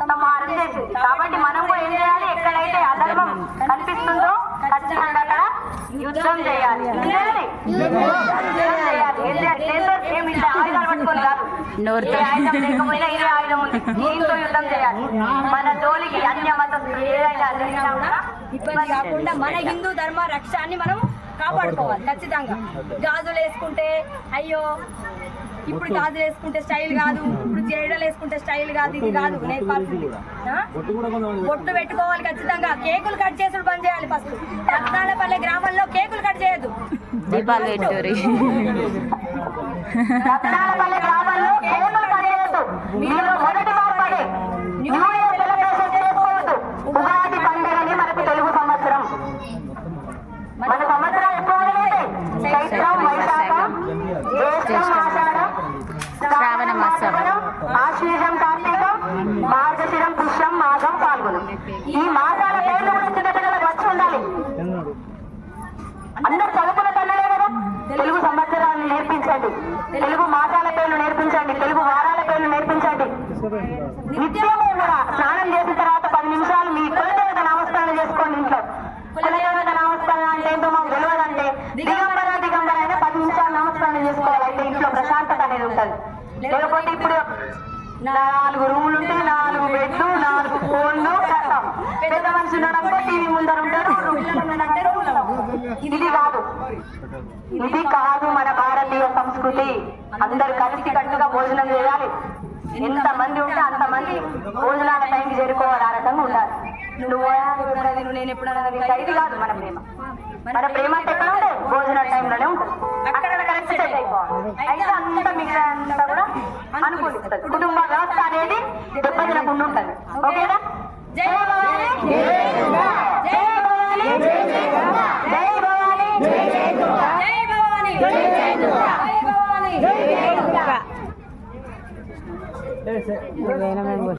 చేసింది కాబట్టి మనం కూడా ఏం చేయాలి ఎక్కడైతే అధర్మం కనిపిస్తుందో ఖచ్చితంగా అక్కడ యుద్ధం చేయాలి చేయాలి. యుద్ధం చేయాలి. ఏం చేయాలి? చేస్తే ఏమి ఇట్లా ఆయుధాలు పట్టుకొని కాదు. నోరుతో. ఏ ఆయుధం లేకపోయినా ఇదే ఆయుధం ఉంది దీంతో యుద్ధం చేయాలి మన జోలికి అన్య మతస్థులు ఏదైనా ఇబ్బంది కాకుండా మన హిందూ ధర్మ రక్షాన్ని మనం కాపాడుకోవాలి ఖచ్చితంగా గాజులు వేసుకుంటే అయ్యో ఇప్పుడు గాజులు వేసుకుంటే స్టైల్ కాదు ఇప్పుడు జడలు వేసుకుంటే స్టైల్ కాదు ఇది కాదు? బొట్టు పెట్టుకోవాలి ఖచ్చితంగా. కేకులు కట్ చేసుడు బంద్ చేయాలి ఫస్ట్. రత్నాలపల్లె గ్రామంలో కేకులు కట్ చేయొద్దు. దీపాలు పెట్టూరి గ్రామంలో కేకులు కట్టేయద్దు మీలో మార్గశిరం పుష్యం మాఘం పాల్గొనం. ఈ మాసాల పేర్లు కూడా చిన్న పిల్లలకు వచ్చి ఉండాలి. అందరు చదువుకున్న తల్లే కదా? తెలుగు సంవత్సరాన్ని నేర్పించండి. తెలుగు మాసాల పేర్లు నేర్పించండి. తెలుగు వారాల పేర్లు నేర్పించండి. నిత్యము కూడా స్నానం చేసిన తర్వాత పది నిమిషాలు మీ కులదేవత నామస్మరణ చేసుకోండి ఇంట్లో. కులదేవత నామస్మరణ అంటే ఏంటో మాకు తెలియదంటే దిగంబర దిగంబర అయినా పది నిమిషాలు నామస్మరణ చేసుకోవాలి అయితే ఇంట్లో ప్రశాంతత అనేది ఉంటుంది. లేకపోతే ఇప్పుడు నాలుగు రూములు ఉంటాయి నాలుగు బెడ్లు నాలుగు ఫోన్లు కథం. పెద్ద మనిషి ఉన్నాడనుకో టీవీ ముందర ఉంటారు ఇది కాదు. ఇది కాదు మన భారతీయ సంస్కృతి. అందరు కలిసి కట్టుగా భోజనం చేయాలి. ఎంత మంది ఉంటే అంత మంది భోజనాల టైంకి చేరుకోవాలి ఆ రకంగా ఉండాలి. నువ్వు నేను ఎప్పుడైనా ఇది కాదు మన ప్రేమ. మన ప్రేమ అంటే ఎక్కడ ఉంటుంది భోజన టైంలోనే ఉంటుంది. అక్కడ కరెక్ట్ అయిపోవాలి. అయితే అంత మిగతా అనుకూలిస్తుంది కుటుంబ వ్యవస్థ అనేది దెబ్బతినకుండా ఉంటుంది. ఓకేనా? జై భవాని. జై భవాని జై భవాని. జై భవాని. జై భవాని ఇరవై ఎనిమిది